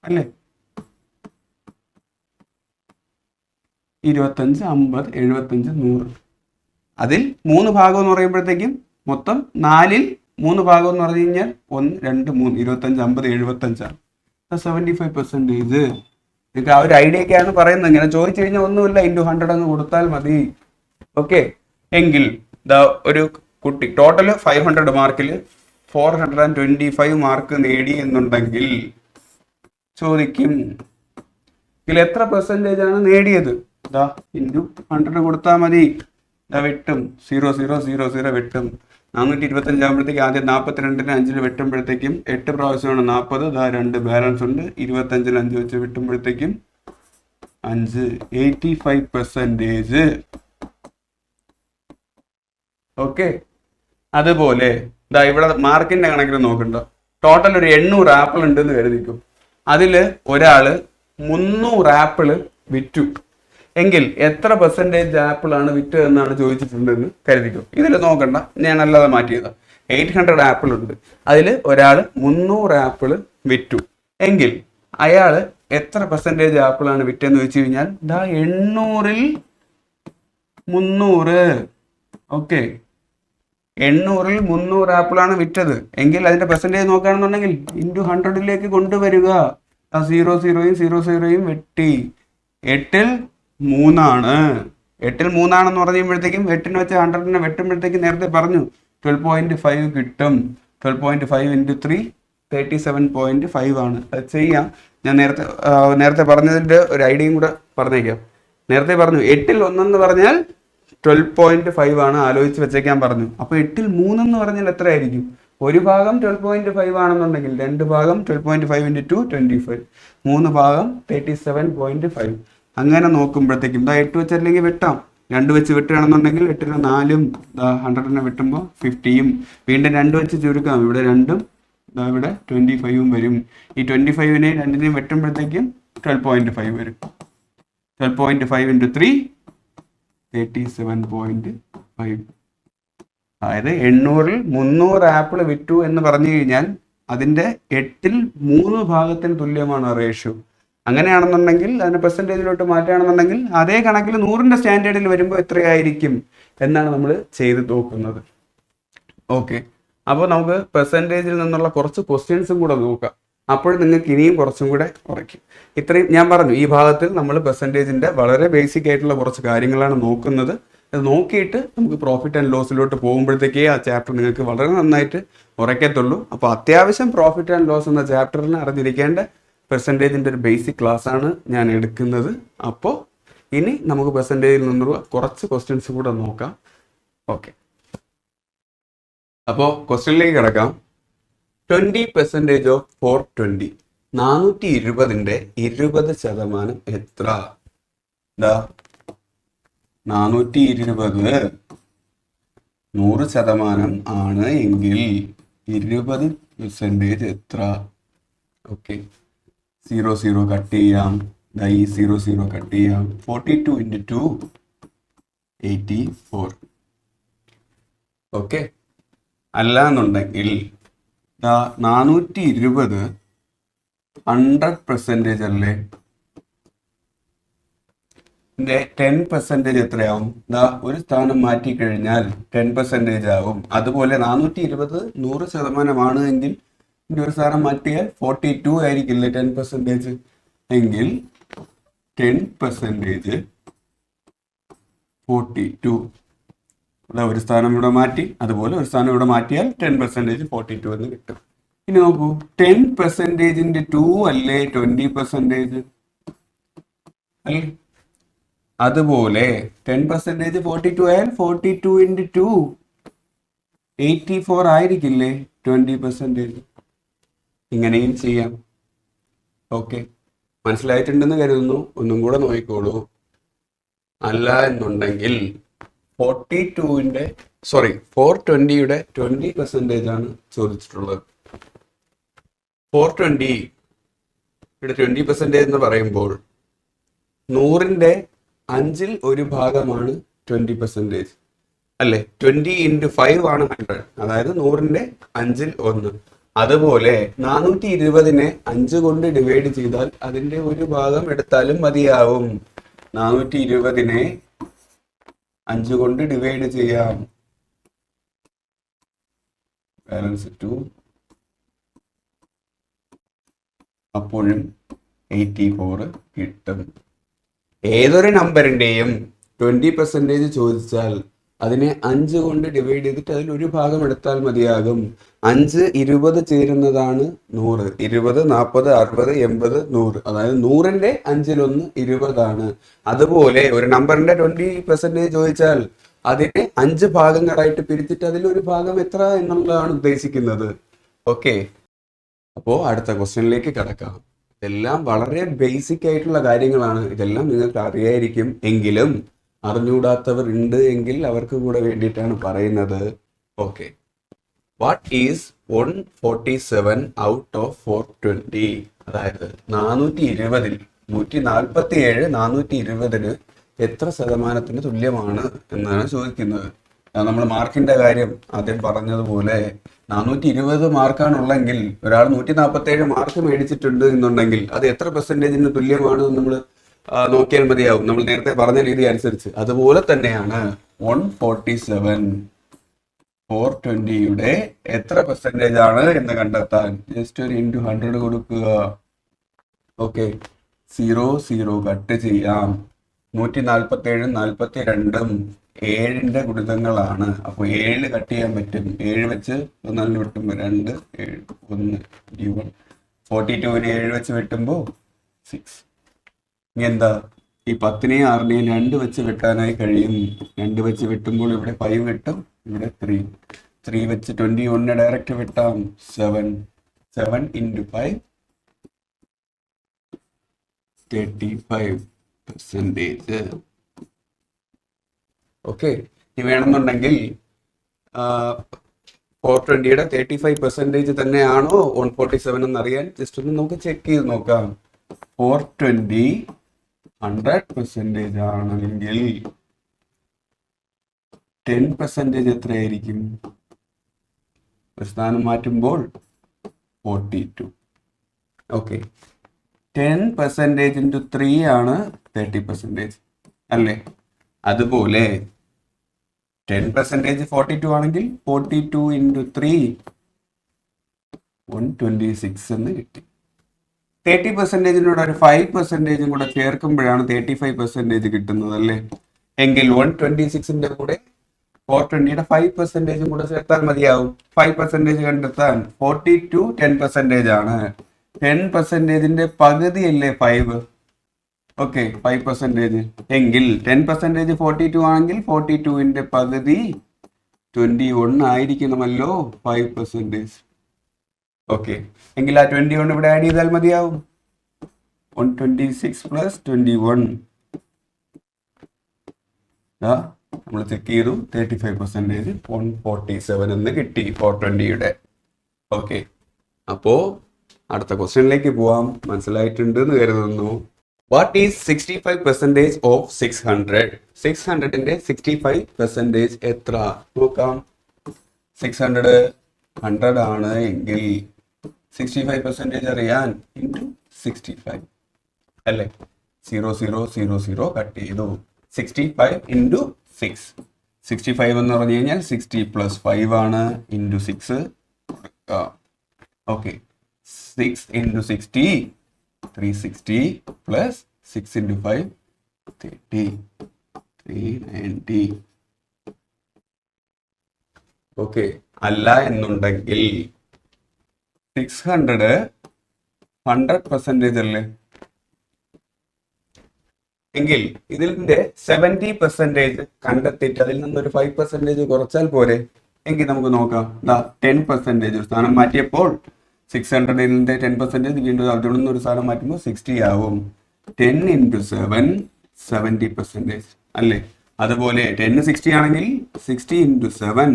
അല്ലേ? ഇരുപത്തഞ്ച് അമ്പത് എഴുപത്തഞ്ച് നൂറ്. അതിൽ മൂന്ന് ഭാഗം എന്ന് പറയുമ്പോഴത്തേക്കും മൊത്തം നാലിൽ മൂന്ന് ഭാഗം എന്ന് പറഞ്ഞു കഴിഞ്ഞാൽ ഒന്ന് രണ്ട് മൂന്ന് ഇരുപത്തഞ്ച് അമ്പത് എഴുപത്തഞ്ചാണ് സെവന്റി ഫൈവ് പെർസെന്റേജ് നിങ്ങൾക്ക് ആ ഒരു ഐഡിയ ഒക്കെയാണ് പറയുന്നത്. ഇങ്ങനെ ചോദിച്ചു കഴിഞ്ഞാൽ ഒന്നുമില്ല ഇന്റു ഹൺഡ്രഡ് അങ്ങ് കൊടുത്താൽ മതി. ഓക്കെ എങ്കിൽ ദാ ഒരു കുട്ടി ടോട്ടൽ ഫൈവ് ഹൺഡ്രഡ് മാർക്കിൽ four hundred and twenty five mark നേടി എന്നുണ്ടെങ്കിൽ ചോദിക്കും ഇതിൽ എത്ര പെർസെന്റേജ് ആണ് നേടിയത്? ഇതാ ഇന്റു ഹൺഡ്രഡ് കൊടുത്താൽ മതി. വെട്ടും. സീറോ സീറോ സീറോ സീറോ വെട്ടും. നാനൂറ്റി ഇരുപത്തഞ്ചാകുമ്പോഴത്തേക്ക് ആദ്യം നാൽപ്പത്തിരണ്ടിന് അഞ്ചിൽ വെട്ടുമ്പോഴത്തേക്കും എട്ട് പ്രാവശ്യമാണ് നാൽപ്പത് ഇതാ രണ്ട് ബാലൻസ് ഉണ്ട്. ഇരുപത്തഞ്ചിന് അഞ്ച് വെച്ച് വെട്ടുമ്പോഴത്തേക്കും അഞ്ച്. എയ്റ്റി ഫൈവ് പെർസെന്റേജ് ഓക്കെ അതുപോലെ ഇതാ ഇവിടെ മാർക്കിന്റെ കണക്കിൽ നോക്കണ്ട. ടോട്ടൽ ഒരു എണ്ണൂറ് ആപ്പിൾ ഉണ്ടെന്ന് കരുതിക്കും. അതിൽ ഒരാൾ മുന്നൂറ് ആപ്പിൾ വിറ്റു. എങ്കിൽ എത്ര പെർസെന്റേജ് ആപ്പിളാണ് ആണ് വിറ്റ് എന്നാണ് ചോദിച്ചിട്ടുണ്ടെന്ന് കരുതിക്കോ. ഇതിൽ നോക്കണ്ട ഞാൻ അല്ലാതെ മാറ്റിയത്. എയ്റ്റ് ഹൺഡ്രഡ് ആപ്പിൾ ഉണ്ട് അതിൽ ഒരാൾ മുന്നൂറ് ആപ്പിൾ വിറ്റു. എങ്കിൽ അയാൾ എത്ര പെർസെന്റേജ് ആപ്പിളാണ് വിറ്റെന്ന് വെച്ച് കഴിഞ്ഞാൽ ദാ എണ്ണൂറിൽ മുന്നൂറ്. ഓക്കെ. എണ്ണൂറിൽ മുന്നൂറ് ആപ്പിളാണ് വിറ്റത്. എങ്കിൽ അതിന്റെ പെർസെന്റേജ് നോക്കുകയാണെന്നുണ്ടെങ്കിൽ ഇന്റു ഹൺഡ്രഡിലേക്ക് കൊണ്ടുവരിക. സീറോ സീറോയും സീറോ സീറോയും വെട്ടി. എട്ടിൽ മൂന്നാണ്. എട്ടിൽ മൂന്നാണെന്ന് പറയുമ്പോഴത്തേക്കും എട്ടിന് വെച്ച് ഹൺഡ്രഡിനെ വെട്ടുമ്പോഴത്തേക്കും നേരത്തെ പറഞ്ഞു ട്വൽവ് പോയിന്റ് ഫൈവ് കിട്ടും. Twelve point five into three thirty seven point five ആണ്. അത് ചെയ്യാം. ഞാൻ നേരത്തെ നേരത്തെ പറഞ്ഞതിന്റെ ഒരു ഐഡിയയും കൂടെ പറഞ്ഞേക്കാം. നേരത്തെ പറഞ്ഞു എട്ടിൽ ഒന്നെന്ന് പറഞ്ഞാൽ ട്വൽവ് പോയിന്റ് ഫൈവ് ആണ് ആലോചിച്ച് വെച്ചേക്കാൻ പറഞ്ഞു. അപ്പോൾ എട്ടിൽ മൂന്നെന്ന് പറഞ്ഞാൽ എത്ര ആയിരിക്കും ഒരു ഭാഗം ട്വൽവ് പോയിന്റ് ഫൈവ് ആണെന്നുണ്ടെങ്കിൽ രണ്ട് ഭാഗം twelve point five into two twenty five മൂന്ന് ഭാഗം തേർട്ടി സെവൻ പോയിന്റ് ഫൈവ് അങ്ങനെ നോക്കുമ്പോഴത്തേക്കും ഇതാ എട്ട് വെച്ചല്ലെങ്കിൽ വെട്ടാം. രണ്ട് വെച്ച് വെട്ടുകയാണെന്നുണ്ടെങ്കിൽ എട്ടിന് നാലും ഹൺഡ്രഡിനെ വെട്ടുമ്പോൾ ഫിഫ്റ്റിയും വീണ്ടും രണ്ട് വെച്ച് ചുരുക്കാം. ഇവിടെ രണ്ടും ഇതാ ഇവിടെ ട്വന്റി ഫൈവും വരും. ഈ ട്വന്റി ഫൈവിനെ രണ്ടിനെയും വെട്ടുമ്പോഴത്തേക്കും ട്വൽവ് പോയിന്റ് ഫൈവ് വരും. Twelve point five into three thirty seven point five അതായത് എണ്ണൂറിൽ മുന്നൂറ് ആപ്പിൾ വിറ്റു എന്ന് പറഞ്ഞു കഴിഞ്ഞാൽ അതിന്റെ എട്ടിൽ മൂന്ന് ഭാഗത്തിന് തുല്യമാണ് റേഷ്യോ അങ്ങനെയാണെന്നുണ്ടെങ്കിൽ അതിനെ പെർസെന്റേജിലോട്ട് മാറ്റുകയാണെന്നുണ്ടെങ്കിൽ അതേ കണക്കിൽ നൂറിന്റെ സ്റ്റാൻഡേർഡിൽ വരുമ്പോൾ എത്രയായിരിക്കും എന്നാണ് നമ്മൾ ചെയ്ത് നോക്കുന്നത്. ഓക്കെ. അപ്പോൾ നമുക്ക് പെർസെന്റേജിൽ നിന്നുള്ള കുറച്ച് ക്വസ്റ്റ്യൻസും കൂടെ നോക്കാം. അപ്പോൾ നിങ്ങൾക്ക് ഇനിയും കുറച്ചും കൂടെ കുറയ്ക്കും. ഇത്രയും ഞാൻ പറഞ്ഞു ഈ ഭാഗത്തിൽ നമ്മൾ പെർസെന്റേജിന്റെ വളരെ ബേസിക് ആയിട്ടുള്ള കുറച്ച് കാര്യങ്ങളാണ് നോക്കുന്നത്. അത് നോക്കിയിട്ട് നമുക്ക് പ്രോഫിറ്റ് ആൻഡ് ലോസിലോട്ട് പോകുമ്പോഴത്തേക്കേ ആ ചാപ്റ്റർ നിങ്ങൾക്ക് വളരെ നന്നായിട്ട് ഉറക്കത്തുള്ളൂ അപ്പോൾ അത്യാവശ്യം പ്രോഫിറ്റ് ആൻഡ് ലോസ് എന്ന ചാപ്റ്ററിന് അറിഞ്ഞിരിക്കേണ്ട പെർസെന്റേജിന്റെ ഒരു ബേസിക് ക്ലാസ് ആണ് ഞാൻ എടുക്കുന്നത്. അപ്പോൾ ഇനി നമുക്ക് പെർസെന്റേജിൽ നിന്നുള്ള കുറച്ച് ക്വസ്റ്റ്യൻസ് കൂടെ നോക്കാം. ഓക്കെ അപ്പോൾ ക്വസ്റ്റ്യനിലേക്ക് കിടക്കാം. Twenty percentage of four twenty നാനൂറ്റി ഇരുപതിന്റെ ഇരുപത് ശതമാനം എത്ര? എന്താ നാനൂറ്റി ഇരുപത് നൂറ് ശതമാനം ആണ് എങ്കിൽ ഇരുപത് പെർസെന്റേജ് എത്ര? ഓക്കെ സീറോ സീറോ കട്ട് ചെയ്യാം. ഈ സീറോ സീറോ കട്ട് ചെയ്യാം. Forty two into two eighty four okay അല്ല എന്നുണ്ടെങ്കിൽ നാനൂറ്റി ഇരുപത് ഹൺഡ്രഡ് പെർസെന്റേജ് അല്ലേ ടെൻ പെർസെന്റേജ് എത്രയാവും? ദാ ഒരു സ്ഥാനം മാറ്റി കഴിഞ്ഞാൽ ടെൻ പെർസെന്റേജ് ആവും. അതുപോലെ നാനൂറ്റി ഇരുപത് നൂറ് ശതമാനമാണ് എങ്കിൽ സ്ഥാനം മാറ്റിയാൽ ഫോർട്ടി ടു ആയിരിക്കില്ലേ ടെൻ പെർസെന്റേജ് എങ്കിൽ ടെൻ പെർസെന്റേജ് ഫോർട്ടി ടു അതാ ഒരു സ്ഥാനം ഇവിടെ മാറ്റി അതുപോലെ ഒരു സ്ഥാനം ഇവിടെ മാറ്റിയാൽ ടെൻ പെർസെന്റേജ് ഫോർട്ടി ടു എന്ന് കിട്ടും. ഇനി നോക്കൂ ടെൻ പെർസെന്റേജിന്റെ ടു അല്ലേ ട്വന്റി പെർസെന്റേജ് അല്ലേ? അതുപോലെ ടെൻ പെർസെന്റേജ് ഫോർട്ടി ടു ആയാൽ forty two into two eighty four ആയിരിക്കില്ലേ twenty percentage ഇങ്ങനെയും ചെയ്യാം. ഓക്കെ. മനസ്സിലായിട്ടുണ്ടെന്ന് കരുതുന്നു. ഒന്നും കൂടെ നോക്കിക്കോളൂ. അല്ല എന്നുണ്ടെങ്കിൽ ഫോർട്ടി ടുവിന്റെ സോറി ഫോർ ട്വന്റിയുടെ ട്വന്റി പെർസെന്റേജ് ആണ് ചോദിച്ചിട്ടുള്ളത്. ഫോർ ട്വന്റി ഇവിടെ ട്വന്റി പെർസെന്റേജ് എന്ന് പറയുമ്പോൾ നൂറിന്റെ അഞ്ചിൽ ഒരു ഭാഗമാണ് ട്വന്റി പെർസെന്റേജ്. അല്ലേ? ട്വന്റി ഇന്റു ഫൈവ് ആണ് ഹൺഡ്രഡ്. അതായത് നൂറിന്റെ അഞ്ചിൽ ഒന്ന്. അതുപോലെ നാനൂറ്റി ഇരുപതിനെ അഞ്ച് കൊണ്ട് ഡിവൈഡ് ചെയ്താൽ അതിന്റെ ഒരു ഭാഗം എടുത്താലും മതിയാവും. നാനൂറ്റി ഇരുപതിനെ അഞ്ച് കൊണ്ട് ഡിവൈഡ് ചെയ്യാം. ബാലൻസ് ടു അപ്പോഴും എയ്റ്റി ഫോർ കിട്ടും. ഏതൊരു നമ്പറിന്റെയും ട്വന്റി പെർസെന്റേജ് ചോദിച്ചാൽ അതിനെ അഞ്ച് കൊണ്ട് ഡിവൈഡ് ചെയ്തിട്ട് അതിൽ ഒരു ഭാഗം എടുത്താൽ മതിയാകും. അഞ്ച് ഇരുപത് ചേരുന്നതാണ് നൂറ്. ഇരുപത് നാൽപ്പത് അറുപത് എൺപത് നൂറ്. അതായത് നൂറിന്റെ അഞ്ചിലൊന്ന് ഇരുപതാണ്. അതുപോലെ ഒരു നമ്പറിന്റെ ട്വന്റി പെർസെന്റേജ് ചോദിച്ചാൽ അതിനെ അഞ്ച് ഭാഗങ്ങളായിട്ട് പിരിച്ചിട്ട് അതിൽ ഒരു ഭാഗം എത്ര എന്നുള്ളതാണ് ഉദ്ദേശിക്കുന്നത്. ഓക്കെ. അപ്പോൾ അടുത്ത ക്വസ്റ്റ്യനിലേക്ക് കിടക്കാം. ഇതെല്ലാം വളരെ ബേസിക് ആയിട്ടുള്ള കാര്യങ്ങളാണ്. ഇതെല്ലാം നിങ്ങൾക്ക് അറിയായിരിക്കും. എങ്കിലും അറിഞ്ഞുകൂടാത്തവർ ഉണ്ട് എങ്കിൽ അവർക്ക് കൂടെ വേണ്ടിയിട്ടാണ് പറയുന്നത്. Okay what is one forty seven out of four twenty അതായത് നാനൂറ്റി ഇരുപതിൽ നൂറ്റി നാൽപ്പത്തി ഏഴ് നാനൂറ്റി ഇരുപതിന് എത്ര ശതമാനത്തിന് തുല്യമാണ് എന്നാണ് ചോദിക്കുന്നത്. നമ്മൾ മാർക്കിന്റെ കാര്യം ആദ്യം പറഞ്ഞതുപോലെ നാനൂറ്റി ഇരുപത് മാർക്കാണുള്ളെങ്കിൽ ഒരാൾ നൂറ്റി നാൽപ്പത്തി ഏഴ് മാർക്ക് മേടിച്ചിട്ടുണ്ട് എന്നുണ്ടെങ്കിൽ അത് എത്ര പെർസെന്റേജിന് തുല്യമാണ് നമ്മൾ നോക്കിയാൽ മതിയാവും. നമ്മൾ നേരത്തെ പറഞ്ഞ രീതി അനുസരിച്ച്. അതുപോലെ തന്നെയാണ് വൺ ഫോർട്ടി സെവൻ ഫോർ ട്വന്റിയുടെ എത്ര പെർസെന്റേജ് ആണ് എന്ന് കണ്ടെത്താൻ. ജസ്റ്റ് ഒരു ഇന്റു ഹൺഡ്രഡ് കൊടുക്കുക. ഓക്കെ സീറോ സീറോ കട്ട് ചെയ്യാം. നൂറ്റി നാൽപ്പത്തി ഏഴും നാൽപ്പത്തി രണ്ടും ഏഴിന്റെ ഗുണിതങ്ങളാണ്. അപ്പോൾ ഏഴ് കട്ട് ചെയ്യാൻ പറ്റും. ഏഴ് വെച്ച് ഒന്നാലിന് വെട്ടുമ്പോൾ രണ്ട് ഏഴ് ഒന്ന് ഫോർട്ടി ടുവിന് ഏഴ് വെച്ച് വെട്ടുമ്പോൾ സിക്സ് എന്താ ഈ പത്തിനെയും ആറിനെയും രണ്ട് വെച്ച് വെട്ടാനായി കഴിയും. രണ്ട് വെച്ച് വെട്ടുമ്പോൾ ഇവിടെ ഫൈവ് വെട്ടും. ഇവിടെ ത്രീ ത്രീ വെച്ച് ട്വന്റി വണ്ണിന് direct വെട്ടാം. Seven seven into five thirty five percentage okay ഇനി വേണമെന്നുണ്ടെങ്കിൽ ഫോർ ട്വന്റിയുടെ തേർട്ടി ഫൈവ് പെർസെന്റേജ് തന്നെയാണോ? വൺ ഫോർട്ടി സെവൻ എന്നറിയാൻ? ജസ്റ്റ് ഒന്ന് നമുക്ക് ചെക്ക് ചെയ്ത് നോക്കാം. ഫോർ ട്വന്റി ഹൺഡ്രഡ് പെർസെന്റേജ് ആണെങ്കിൽ ടെൻ പെർസെന്റേജ് എത്രയായിരിക്കും? ഒരു സ്ഥാനം മാറ്റുമ്പോൾ forty two okay ten percentage into three ആണ് തേർട്ടി പെർസെന്റേജ് അല്ലേ? അതുപോലെ ടെൻ പെർസെന്റേജ് ഫോർട്ടി ടു ആണെങ്കിൽ forty two into three one twenty six എന്ന് കിട്ടി. തേർട്ടി പെർസെന്റേജിനോട് ഒരു ഫൈവ് പെർസെന്റേജും കൂടെ ചേർക്കുമ്പോഴാണ് തേർട്ടി ഫൈവ് പെർസെന്റേജ് കിട്ടുന്നത് അല്ലേ എങ്കിൽ വൺ ട്വന്റി സിക്സിന്റെ കൂടെ ഫോർ ട്വന്റിയുടെ ഫൈവ് പെർസെന്റേജും കൂടെ ചേർത്താൽ മതിയാവും. ഫൈവ് പെർസെന്റേജ് കണ്ടെത്താൻ ഫോർട്ടി ടു ടെൻ പെർസെന്റേജ് ആണ് ടെൻ പെർസെന്റേജിന്റെ പകുതിയല്ലേ ഫൈവ്? ഓക്കെ ഫൈവ് പെർസെന്റേജ് എങ്കിൽ ടെൻ പെർസെന്റേജ് ഫോർട്ടി ടു ആണെങ്കിൽ ഫോർട്ടി ടുവിന്റെ പകുതി ട്വന്റി വൺ ആയിരിക്കണമല്ലോ. ഫൈവ് പെർസെന്റേജ് ഓക്കെ എങ്കിൽ ആ ട്വന്റി വൺ ഇവിടെ ആഡ് ചെയ്താൽ മതിയാവും. One twenty six plus twenty one നമ്മൾ ചെക്ക് ചെയ്തു. Thirty five percentage one forty seven എന്ന് കിട്ടി ഫോർ ട്വന്റിയുടെ ഓക്കെ അപ്പോൾ അടുത്ത ക്വസ്റ്റ്യനിലേക്ക് പോവാം. മനസ്സിലായിട്ടുണ്ട് എന്ന് കരുതുന്നു. What is sixty five percentage of six hundred six ഹൺഡ്രഡിന്റെ sixty five percentage എത്ര? നോക്കാം. സിക്സ് ഹൺഡ്രഡ് ഹൺഡ്രഡ് ആണ് എങ്കിൽ സിക്സ്റ്റി ഫൈവ് പെർസെന്റേജ് അറിയാൻ ഇന്റു സിക്സ്റ്റി ഫൈവ് അല്ലേ? Zero zero zero zero cut ചെയ്തു. Sixty five into six sixty five എന്ന് പറഞ്ഞു കഴിഞ്ഞാൽ സിക്സ്റ്റി പ്ലസ് ഫൈവ് ആണ് into six okay six into sixty three sixty plus six into five thirty three ninety okay അല്ല എന്നുണ്ടെങ്കിൽ six hundred hundred percentage അല്ലേ? എങ്കിൽ ഇതിന്റെ സെവന്റി പെർസെന്റേജ് കണ്ടെത്തിയിട്ട് അതിൽ നിന്ന് ഒരു ഫൈവ് പെർസെന്റേജ് കുറച്ചാൽ പോരെ. എങ്കിൽ നമുക്ക് നോക്കാം. ദാ ടെൻ പെർസെന്റേജ് സ്ഥാനം മാറ്റിയപ്പോൾ സിക്സ് ഹൺഡ്രഡിന്റെ ടെൻ പെർസെന്റേജ് വീണ്ടും അവിടെ നിന്ന് ഒരു സ്ഥാനം മാറ്റുമ്പോൾ സിക്സ്റ്റി ആവും. Ten into seven seventy percentage അല്ലേ? അതുപോലെ ടെൻ സിക്സ്റ്റി ആണെങ്കിൽ sixty into seven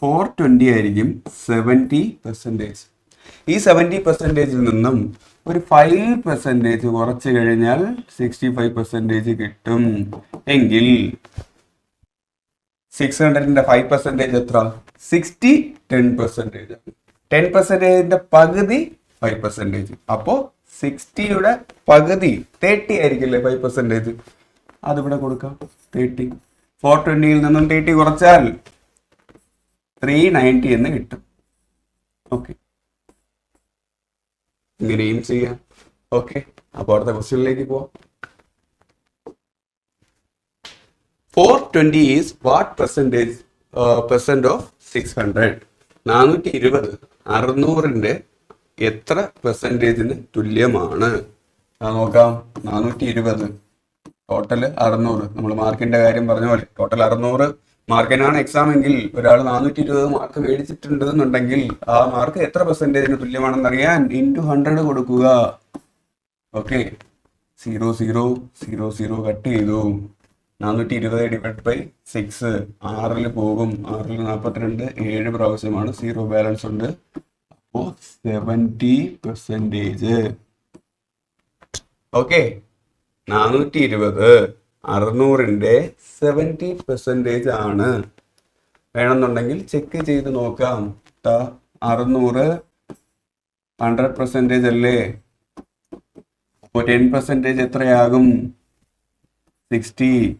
four twenty ആയിരിക്കും സെവന്റി പെർസെന്റേജ് ഈ സെവന്റി പെർസെന്റേജിൽ നിന്നും ഒരു ഫൈവ് പെർസെന്റേജ് കുറച്ച് കഴിഞ്ഞാൽ സിക്സ്റ്റി ഫൈവ് പെർസെന്റേജ് കിട്ടും. എങ്കിൽ സിക്സ് ഹൺഡ്രഡിന്റെ ഫൈവ് പെർസെന്റേജ് എത്ര? സിക്സ്റ്റി ടെൻ പെർസെന്റേജ് ടെൻ പെർസെന്റേജിന്റെ പകുതി ഫൈവ് പെർസെന്റേജ് അപ്പോൾ സിക്സ്റ്റിയുടെ പകുതി തേർട്ടി ആയിരിക്കില്ലേ ഫൈവ് പെർസെന്റേജ് അതിവിടെ കൊടുക്കാം. തേർട്ടി ഫോർ ട്വന്റിയിൽ നിന്നും തേർട്ടി കുറച്ചാൽ ത്രീ നയന്റി എന്ന് കിട്ടും. ഓക്കെ ഇങ്ങനെയും ചെയ്യാം. ഓക്കെ അപ്പോൾ അടുത്ത ക്വസ്റ്റ്യനിലേക്ക് പോവാം. Four twenty is what percentage percent of six hundred നാനൂറ്റി ഇരുപത് അറുന്നൂറിന്റെ എത്ര പെർസെന്റേജിന് തുല്യമാണ്? നോക്കാം. നാനൂറ്റി ഇരുപത് ടോട്ടൽ അറുന്നൂറ്. നമ്മൾ മാർക്കിന്റെ കാര്യം പറഞ്ഞ പോലെ. ടോട്ടൽ അറുന്നൂറ് മാർക്കിനാണ് എക്സാം എങ്കിൽ ഒരാൾ നാനൂറ്റി ഇരുപത് മാർക്ക് മേടിച്ചിട്ടുണ്ട് എന്നുണ്ടെങ്കിൽ ആ മാർക്ക് എത്ര പെർസെന്റേജിന് തുല്യമാണെന്ന് അറിയാൻ ഇന്റു ഹൺഡ്രഡ് കൊടുക്കുക. Okay zero zero zero zero cut ചെയ്തു. നാനൂറ്റി ഇരുപത് ഡിവൈഡ് ബൈ സിക്സ് ആറിൽ പോകും. ആറിൽ നാൽപ്പത്തിരണ്ട് ഏഴ് പ്രാവശ്യമാണ് സീറോ ബാലൻസ് ഉണ്ട്. അപ്പോൾ സെവന്റി പെർസെന്റേജ് ഓക്കെ നാനൂറ്റി ഇരുപത് അറുന്നൂറിന്റെ സെവന്റി പെർസെന്റേജ് ആണ്. വേണമെന്നുണ്ടെങ്കിൽ ചെക്ക് ചെയ്ത് നോക്കാം. അറുന്നൂറ് ഹൺഡ്രഡ് പെർസെന്റേജ് അല്ലേ? അപ്പോൾ ടെൻ പെർസെന്റേജ് എത്രയാകും? സിക്സ്റ്റി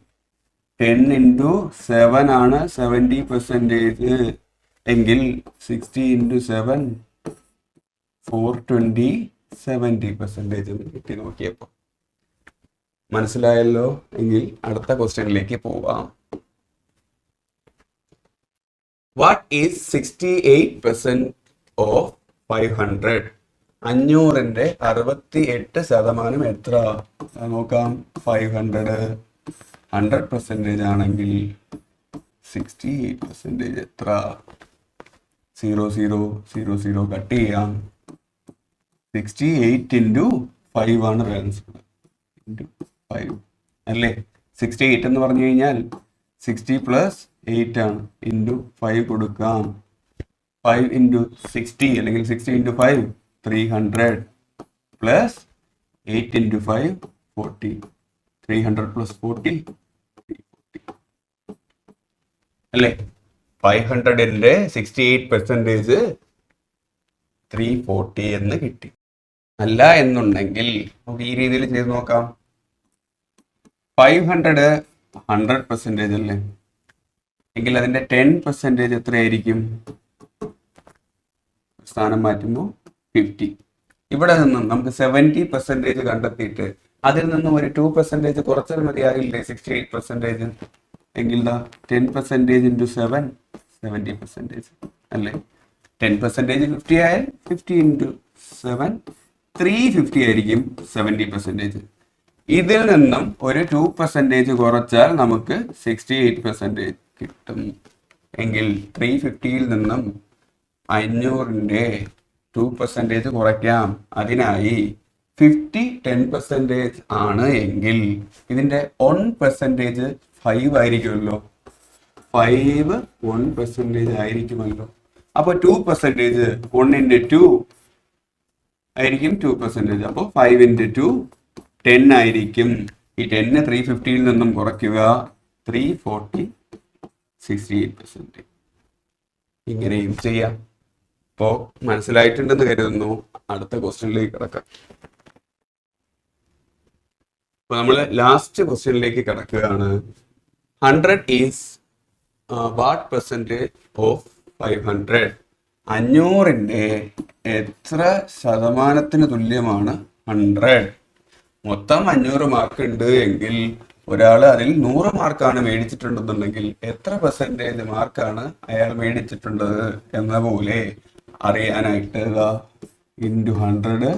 ടെൻ ഇന്റു സെവൻ ആണ് സെവന്റി പെർസെന്റേജ് എങ്കിൽ sixty into seven four twenty seventy percentage കിട്ടി. നോക്കിയപ്പോൾ മനസ്സിലായല്ലോ? എങ്കിൽ അടുത്ത ക്വസ്റ്റ്യനിലേക്ക് പോവാം. What is sixty eight percent of five hundred അഞ്ഞൂറിന്റെ അറുപത്തി എട്ട് ശതമാനം എത്ര? നോക്കാം. ഫൈവ് ഹൺഡ്രഡ് ഹൺഡ്രഡ് പെർസെന്റേജ് ആണെങ്കിൽ സിക്സ്റ്റി എയ്റ്റ് പെർസെന്റേജ് എത്ര? Zero zero zero zero cut ചെയ്യാം. സിക്സ്റ്റി എയ്റ്റ് ഇന്റു ഫൈവ് ആണ് ആൻസർ ഇന്റു ഫൈവ് അല്ലേ? സിക്സ്റ്റി എയ്റ്റ് എന്ന് പറഞ്ഞു കഴിഞ്ഞാൽ സിക്സ്റ്റി പ്ലസ് എയ്റ്റ് ആണ്. ഇന്റു ഫൈവ് കൊടുക്കാം. ഫൈവ് ഇന്റു സിക്സ്റ്റി അല്ലെങ്കിൽ sixty into five three hundred plus eight into five forty three hundred plus forty അല്ലേ? Five ഹൺഡ്രഡിന്റെ sixty eight percentage three forty എന്ന് കിട്ടി. അല്ല എന്നുണ്ടെങ്കിൽ നമുക്ക് ഈ രീതിയിൽ ചെയ്ത് നോക്കാം. ഫൈവ് ഹൺഡ്രഡ് ഹൺഡ്രഡ് പെർസെന്റേജ് അല്ലേ? എങ്കിൽ അതിന്റെ ടെൻ പെർസെന്റേജ് എത്രയായിരിക്കും? സ്ഥാനം മാറ്റുമ്പോൾ ഫിഫ്റ്റി ഇവിടെ നിന്നും നമുക്ക് സെവന്റി പെർസെന്റേജ് കണ്ടെത്തിയിട്ട് അതിൽ നിന്നും ഒരു ടു പെർസെന്റേജ് കുറച്ചാൽ മതിയാകില്ലേ സിക്സ്റ്റി എയ്റ്റ് പെർസെന്റേജ് എങ്കിൽ ദാ ten percentage into seven seventy percentage അല്ലേ? ടെൻ പെർസെന്റേജ് ഫിഫ്റ്റി ആയാൽ fifty into seven three fifty ആയിരിക്കും സെവന്റി പെർസെന്റേജ് ഇതിൽ നിന്നും ഒരു ടു പെർസെന്റേജ് കുറച്ചാൽ നമുക്ക് സിക്സ്റ്റി എയ്റ്റ് പെർസെന്റേജ് കിട്ടും. എങ്കിൽ ത്രീ ഫിഫ്റ്റിയിൽ നിന്നും അഞ്ഞൂറിന്റെ ടു പെർസെന്റേജ് കുറയ്ക്കാം. അതിനായി ഫിഫ്റ്റി ടെൻ പെർസെന്റേജ് ആണ് എങ്കിൽ ഇതിന്റെ വൺ പെർസെന്റേജ് ഫൈവ് ആയിരിക്കുമല്ലോ. ഫൈവ് വൺ പെർസെന്റേജ് ആയിരിക്കുമല്ലോ. അപ്പോൾ ടു പെർസെന്റേജ് വണ്ണിന്റെ ടു ആയിരിക്കും ടു പെർസെന്റേജ് അപ്പോൾ ഫൈവ് ഇന്റു ടു ടെൻ ആയിരിക്കും. ഈ ടെന്ന് ത്രീ ഫിഫ്റ്റിയിൽ നിന്നും കുറയ്ക്കുക. Three forty sixty eight percent ഇങ്ങനെയും ചെയ്യാം. അപ്പോൾ മനസ്സിലായിട്ടുണ്ടെന്ന് കരുതുന്നു. അടുത്ത ക്വസ്റ്റ്യനിലേക്ക് കിടക്കാം. അപ്പോൾ നമ്മൾ ലാസ്റ്റ് ക്വസ്റ്റ്യനിലേക്ക് കിടക്കുകയാണ്. Hundred is what percent of five hundred അഞ്ഞൂറിന്റെ എത്ര ശതമാനത്തിന് തുല്യമാണ് ഹൺഡ്രഡ് മൊത്തം അഞ്ഞൂറ് മാർക്ക് ഉണ്ട് എങ്കിൽ ഒരാൾ അതിൽ നൂറ് മാർക്കാണ് മേടിച്ചിട്ടുണ്ടെന്നുണ്ടെങ്കിൽ എത്ര പെർസെന്റേജ് മാർക്കാണ് അയാൾ മേടിച്ചിട്ടുള്ളത് എന്ന പോലെ അറിയാനായിട്ട് into hundred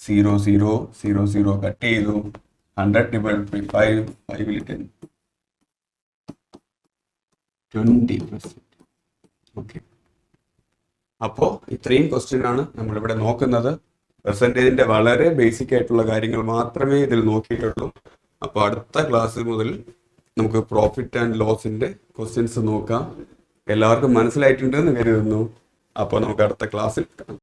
zero zero zero zero cut ചെയ്തു. ഹൺഡ്രഡ് ഡിവൈഡ് ബൈ ഫൈവ് ഫൈവിൽ ടെൻ ട്വന്റി പെർസെന്റ് ഓക്കെ അപ്പോൾ ഇത്രയും ക്വസ്റ്റ്യൻ ആണ് നമ്മളിവിടെ നോക്കുന്നത്. പെർസെന്റേജിന്റെ വളരെ ബേസിക് ആയിട്ടുള്ള കാര്യങ്ങൾ മാത്രമേ ഇതിൽ നോക്കിയിട്ടുള്ളൂ. അപ്പോൾ അടുത്ത ക്ലാസ് മുതൽ നമുക്ക് പ്രോഫിറ്റ് ആൻഡ് ലോസിന്റെ ക്വസ്റ്റ്യൻസ് നോക്കാം. എല്ലാവർക്കും മനസ്സിലായിട്ടുണ്ടെന്ന് കരുതുന്നു. അപ്പോൾ നമുക്ക് അടുത്ത ക്ലാസ്സിൽ കാണാം.